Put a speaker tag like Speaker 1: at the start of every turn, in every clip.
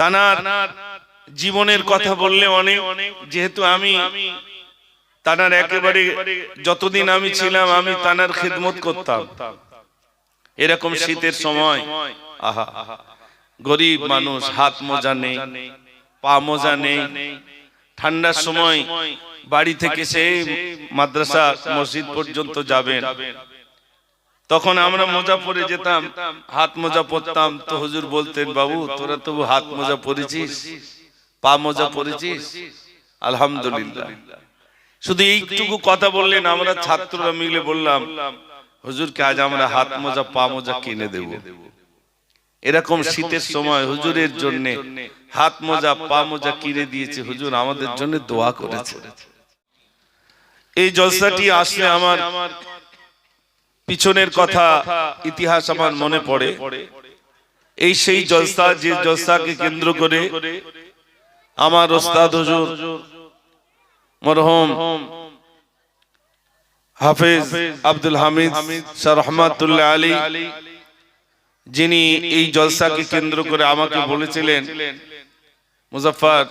Speaker 1: তানার জীবনের কথা বললে অনেক যেহেতু আমি তানার একেবারে যতদিন আমি ছিলাম আমি তানার খেদমত করতাম। এরকম শীতের সময় আহা গরিব মানুষ হাত মোজা নেই পা মোজা নেই। ঠান্ডার সময় বাড়ি থেকে সেই মাদ্রাসা মসজিদ পর্যন্ত যাবেন। তখন আমরা মোজা পরে যেতাম হাত মোজা পরতাম তো হুজুর বলতেন বাবু তোরা তবু হাত মোজা পরেছিস পা মোজা পরেছিস আলহামদুলিল্লাহ। শুধু এইটুকু কথা বললেন আমরা ছাত্ররা মিলে বললাম হুজুরকে আজ আমরা হাত মোজা পা মোজা কিনে দেব। এরকম শীতের সময় হুজুরের জন্য হাত মোজা পা মোজা কিনে দিয়েছে হুজুর। আমাদের জন্য দোয়া করেছে। এই জলসাটি আসলে আমার পিছনের কথা ইতিহাস আমার মনে পড়ে। এই সেই জলসা যে জলসাকে কেন্দ্র করে আমার ওস্তাদ হুজুর মরহম হাফেজ আব্দুল হামিদ শাহ রহমাতুল্লাহ আলী যিনি এই জলসাকে কেন্দ্র করে আমাকে বলেছিলেন মুজাফফর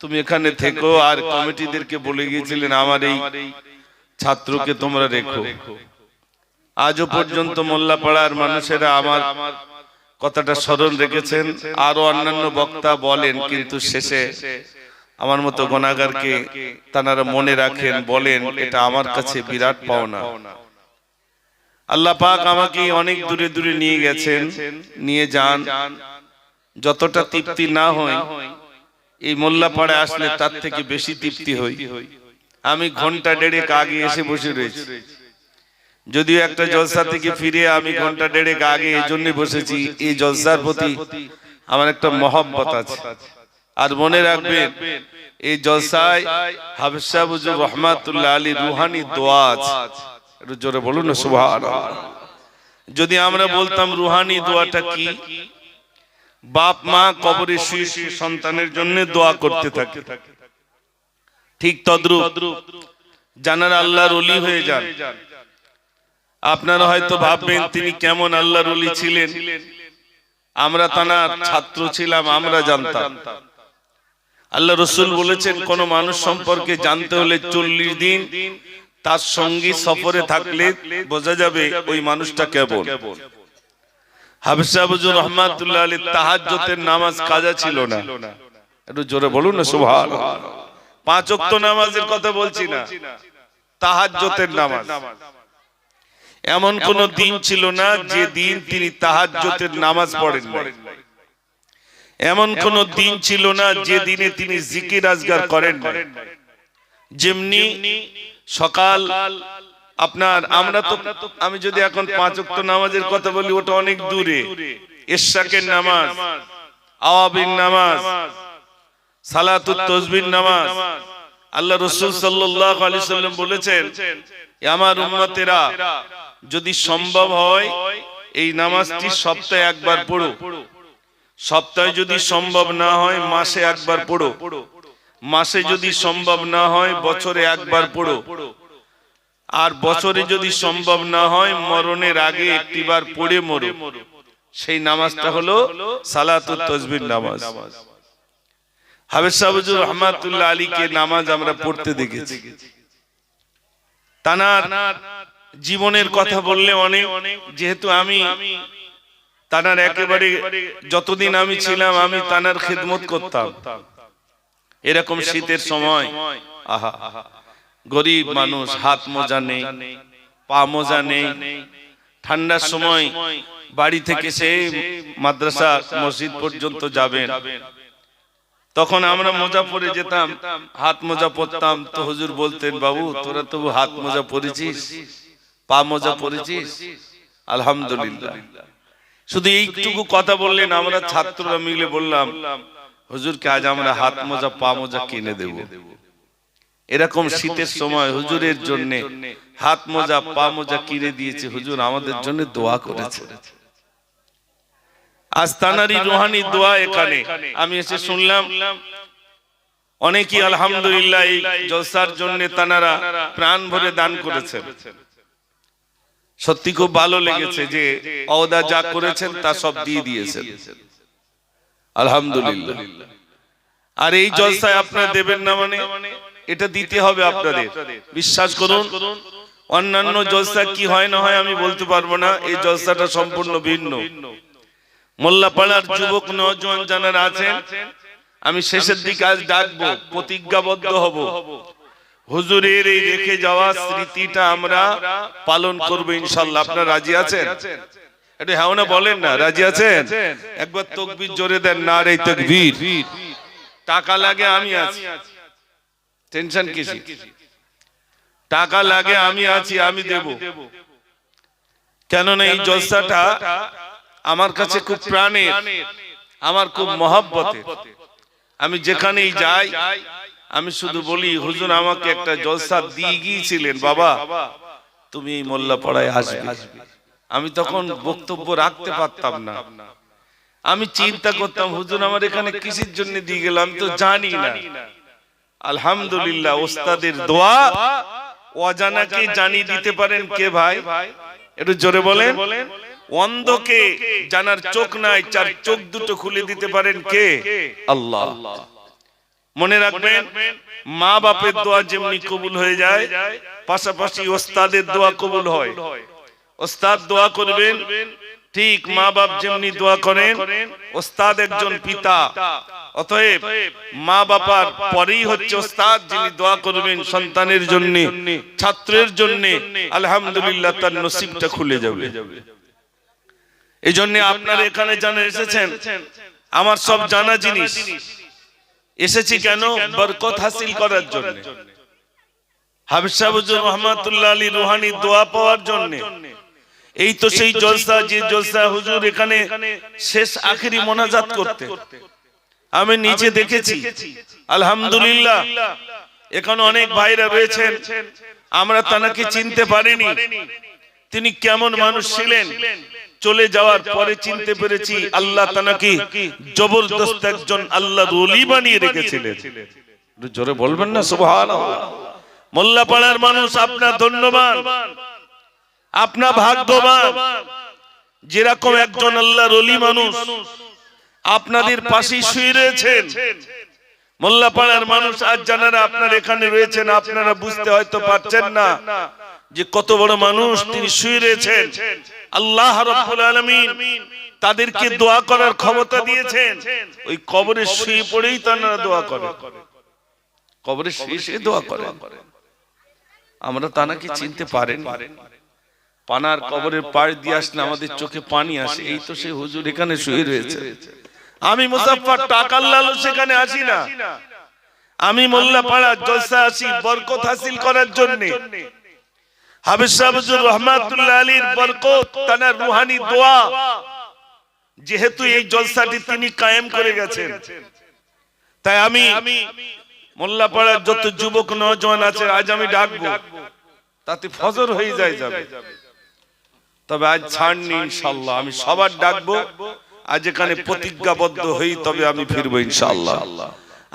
Speaker 1: তুমি এখানে থেকো আর কমিটিদেরকে বলে গিয়েছিলেন আমার এই ছাত্রকে তোমরা রেখো। আজও পর্যন্ত মোল্লাপাড়ার মানুষেরা আমার কথাটা স্মরণ রেখেছেন। আরও অন্যান্য বক্তা বলেন কিন্তু শেষে। আমার মতো গণাগারকে তারা মনে রাখেন বলেন এটা আমার কাছে বিরাট পাওনা। আল্লাহ পাক আমাকে অনেক দূরে দূরে নিয়ে গেছেন নিয়ে যান। যতটা তৃপ্তি না হয় এই মোল্লাপাড়ায় আসলে তার থেকে বেশি তৃপ্তি হই। আমি ঘণ্টা দেড়েক আগে এসে বসে রয়েছি। যদিও একটা জলসা থেকে ফিরে আমি ঘণ্টা দেড়েক আগে এই জন্য বসেছি। এই জলসার প্রতি আমার একটা মহব্বত আছে। আর মনে রাখবেন এই জলসায় হাফসা বুজুর রহমাতুল্লাহ আলী রুহানি দোয়া আছে। একটু জোরে বলুন যদি আমরা বলতাম রুহানি দোয়াটা কি বাপ মা কবরে শুয়ে শুয়ে সন্তানের জন্য দোয়া করতে থাকে। ঠিক তদ্রুপ। জানার আল্লাহর অলি হয়ে যান। আপনারা হয়তো ভাববেন তিনি কেমন আল্লাহর অলি ছিলেন? আমরা তানার ছাত্র ছিলাম আমরা জানতাম। আল্লাহ রসুল বলেছেন কোন মানুষ সম্পর্কে জানতে হলে চল্লিশ দিন তার সঙ্গী সফরে থাকলে বোঝা যাবে ওই মানুষটা কেমন। হাবিসাবুজুর রহমাতুল্লাহ আলী তাহাজ্জতের নামাজ কাজা ছিল না। একটু জোরে বলুন না সুবহান পাঁচ ওয়াক্ত নামাজের কথা বলছি না। তাহাজ্জতের নামাজ। এমন কোন দিন ছিল না যে দিন তিনি তাহাজ্জতের নামাজ পড়েন এমন কোন দিন ছিল না যে দিনে তিনি জিকির আজগার করেন যেমনি সকাল আপনার আমরা তো আমি যদি এখন পাঁচ ওয়াক্ত নামাজের কথা বলি ওটা অনেক দূরে। ইশাকের নামাজ আওয়াবিন নামাজ সালাতুত তসবির নামাজ। আল্লাহ রসুল সাল্লাল্লাহু আলাইহি সাল্লাম বলেছেন আমার উম্মতেরা যদি সম্ভব হয়, এই নামাজটি সপ্তাহে একবার পড়ো। সপ্তাহে যদি সম্ভব না হয়, মাসে একবার পড়ো। মাসে যদি সম্ভব না হয়, বছরে একবার পড়ো। আর বছরে যদি সম্ভব না হয়, মরণের আগে একটিবার পড়ে মরো। সেই নামাজটা হলো তসবির নামাজ। হাবেজ রহমাতুল্লাহ আলীকে নামাজ আমরা পড়তে দেখেছি। তানার জীবনের কথা বললে অনেক যেহেতু আমি তানার একেবারে যতদিন আমি ছিলাম আমি তানার খেদমত করতাম। এরকম শীতের সময় আহা। গরিব মানুষ হাত মোজা নেই পা মোজা নেই। ঠান্ডার সময় বাড়ি থেকে সেই মাদ্রাসা মসজিদ পর্যন্ত যাবেন। তখন আমরা মোজা পরে যেতাম হাত মোজা পরতাম। তো হুজুর বলতেন বাবু তোরা তবু হাত মোজা পরেছিস। পা মোজা পরেছিস? আলহামদুলিল্লাহ। শুধু এইটুকু কথা বললেন আমরা ছাত্ররা মিলে বললাম হুজুরকে আজ আমরা হাত মোজা পা মোজা কিনে দেব। এরকম শীতের সময় হুজুরের জন্য হাত মোজা পা মোজা কিনে দিয়েছে হুজুর আমাদের জন্য দোয়া করেছে। আজ তানারি রুহানি দোয়া এখানে। আমি এসে শুনলাম অনেকেই আলহামদুলিল্লাহ এই জলসার জন্য তানারা প্রাণ ভরে দান করেছেন। সত্যি খুব ভালো লেগেছে যে অদা যা করেছেন তা সব দিয়ে দিয়েছেন। আলহামদুলিল্লাহ। আর এই জলসায় আপনারা দেবেন না মানে এটা দিতে হবে আপনাদের। বিশ্বাস করুন অন্যান্য জলসা কি হয় না হয় আমি বলতে পারব না। এই জলসাটা সম্পূর্ণ ভিন্ন। মোল্লাপাড়ার যুবক নজওয়ান যারা আছেন। আমি শেষের দিকে আজ ডাকবো প্রতিজ্ঞাবদ্ধ হব। হুজুরের এই রেখে যাওয়া স্মৃতিটা আমরা পালন করব ইনশাল্লাহ। আপনারা রাজি আছেন? একটু হ্যাঁ না বলেন না। রাজি আছেন? একবার তকবির জোরে দেন না রে তকবীর। টাকা লাগে আমি আছি। টেনশন কিসি? টাকা লাগে আমি আছি আমি দেব। কেননা এই জলসাটা আমার কাছে খুব প্রাণের আমার খুব মহাব্বতের। আমি যেখানেই যাই আমি শুধু বলি হুজুর আমাকে একটা জলসা দিয়ে গিয়েছিলেন বাবা। তুমি এই মোল্লা পাড়ায় আসবে। আমি তখন বক্তব্য রাখতে পারতাম না। আমি চিন্তা করতাম হুজুর আমার এখানে কিসের জন্য দিয়ে গেলাম আমি তো জানি না। আলহামদুলিল্লাহ ওস্তাদের দোয়া অজানাকে জানিয়ে দিতে পারেন কে ভাই? একটু জোরে বলেন। অন্ধকে জানার চোখ নাই চার চোখ দুটো খুলে দিতে পারেন কে? আল্লাহ। মনে রাখবেন মা বাপের দোয়া যেমনি কবুল হয়ে যায় পাশাপাশি ওস্তাদের দোয়া কবুল হয়। ওস্তাদ দোয়া করবেন ঠিক মা বাপ যেমনি দোয়া করেন ওস্তাদ একজন পিতা। অতএব মা বাবার পরেই হচ্ছে ওস্তাদ যিনি দোয়া করবেন সন্তানের জন্য ছাত্রের জন্য আলহামদুলিল্লাহ তার নসিবটা খুলে যাবে। এই জন্য আপনারা এখানে জানা এসেছেন আমার সব জানা জিনিস। এসেছি কেন? বরকত হাসিল করার জন্য। হাবিজ সাহুজুর রহমাতুল্লাহ আলী রুহানি দোয়া পাওয়ার জন্য। এই তো সেই জলসা যে জলসা হুজুর এখানে শেষ আখেরি মোনাজাত করতে। আমি নিচে দেখেছি। আলহামদুলিল্লাহ। এখানে অনেক ভাইরা রয়েছেন। আমরা তানাকে চিনতে পারিনি। তিনি কেমন মানুষ ছিলেন? চলে যাওয়ার পরে চিনতে পেরেছি আল্লাহ তানাকে জবরদস্ত একজন আল্লাহ রলি বানিয়ে রেখেছিলেন। জোরে বলবেন না সুবহান মোল্লাপাড়ার মানুষ আপনার ধন্যবাদ। আপনার ভাগ্যবান। যেরকম একজন আল্লাহ রলি মানুষ আপনাদের পাশেই শুয়ে রয়েছেন। মোল্লাপাড়ার মানুষ আজ জানারা আপনার এখানে রয়েছেন আপনারা বুঝতে হয়তো পারছেন না যে কত বড় মানুষ তিনি শুয়ে রয়েছেন। আল্লাহ রাব্বুল আলামিন তাদেরকে দোয়া করার ক্ষমতা দিয়েছেন। ওই কবরে শুয়ে পড়েই তারা দোয়া করে কবরে শুয়ে শুয়ে দোয়া করে আমরা তানাকে চিনতে পারেন। পানার কবরের পাড় দিয়ে আসলে আমাদের চোখে পানি আসে। এই তো সে হুজুর এখানে শুয়ে রয়েছে। আমি মুসাফফার টাকার লালু সেখানে আসি না। আমি মোল্লা পাড়া জলসা আসি বরকত হাসিল করার জন্য। হাবিজ সাহেবুর রহমাতুল্লাহ আলীর যেহেতু এই জলসাটি তিনি কায়েম করে গেছেন, তাই আমি মোল্লা পাড়ার যত যুবক নজওয়ান আছে, আজ আমি ডাকবো, তাতে ফজর হয়ে যায় যাবে। তবে আজ ছাড়নি ইনশাল্লাহ আমি সবার ডাকবো, আজ এখানে প্রতিজ্ঞাবদ্ধ হই, তবে আমি ফিরবো ইনশাল্লাহ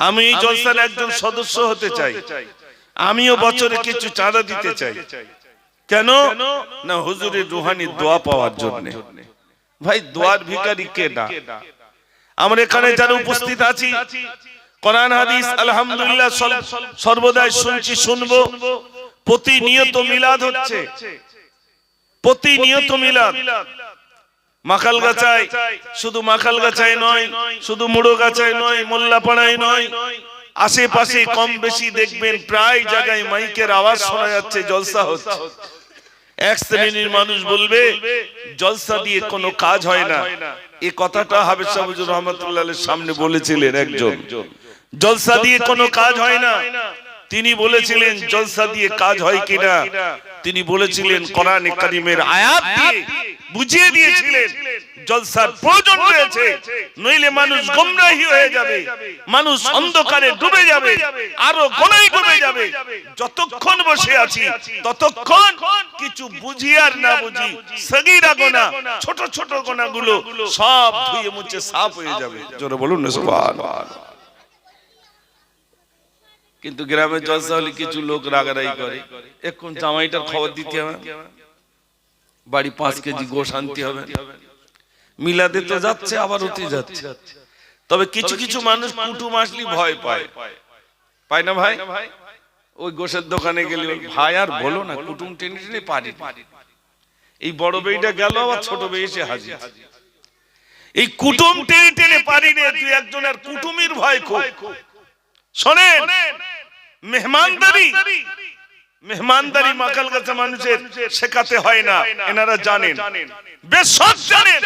Speaker 1: আমি এই জলসার একজন সদস্য হতে চাই, আমিও বছরে কিছু চাঁদা দিতে চাই। কেন? না হুজুরের রুহানি দোয়া পাওয়ার জন্য। ভাই দোয়ার ভিখারি কে না? আমরা এখানে যারা উপস্থিত আছি কোরআন হাদিস আলহামদুলিল্লাহ সর্বদাই শুনছি শুনব। প্রতিনিয়ত মিলাদ হচ্ছে। প্রতিনিয়ত মিলাদ। মাখাল গাছায় শুধু মাখাল গাছায় নয় শুধু মুড়ো গাছায় নয় মোল্লাপাড়ায় নয়। আশেপাশে কম বেশি দেখবেন প্রায় জায়গায় মাইকের আওয়াজ শোনা যাচ্ছে জলসা হচ্ছে। এক শ্রেণির মানুষ বলবে জলসা দিয়ে কোনো কাজ হয় না। এই কথাটা হাবিজ সাহুজুর রহমতুল্লাহ সামনে বলেছিলেন একজন। জলসা দিয়ে কোনো কাজ হয় না। তিনি বলেছিলেন জলসা দিয়ে কাজ হয় কিনা তিনি বলেছিলেন কোরআন কারিমের আয়াত দিয়ে বুঝিয়ে দিয়েছিলেন। জলসার প্রয়োজন রয়েছে। নইলে মানুষ গোমরাহী হয়ে যাবে। মানুষ অন্ধকারে ডুবে যাবে। আরও গোনাই ডুবে যাবে। যতক্ষণ বসে আছি ততক্ষণ কিছু বুঝি আর না বুঝি সগীরা গোনা ছোট ছোট গোনাগুলো সব ধুয়ে মুছে সাফ হয়ে যাবে। জোরে বলুন সুবহানাল্লাহ। কিন্তু গ্রামে জলসা হলে কিছু লোক রাগারাই করে। এখন জামাইটার খবর দিতে হবে। বাড়ি পাঁচ কেজি গোশ আনতে হবে। মিলাদে তো যাচ্ছে, আবার হতে যাচ্ছে। তবে কিছু কিছু মানুষ কুটুম আসলি ভয় পায়। পায় না ভাই? ওই গোশের দোকানে গেলে ভাই আর বলো না, কুটুম টেনে টেনে পারি এই বড় বেইটা গেল, আবার ছোট বেই এসে হাজির। এই কুটুম টেনে টেনে পারি রে দুই একজনের কুটুমির ভয় খুব। শোনেন মেহমানদারি। মেহমানদারি। মাকাল কাছে মানুষের শেখাতে হয় না এনারা জানেন। বেশ সব জানেন।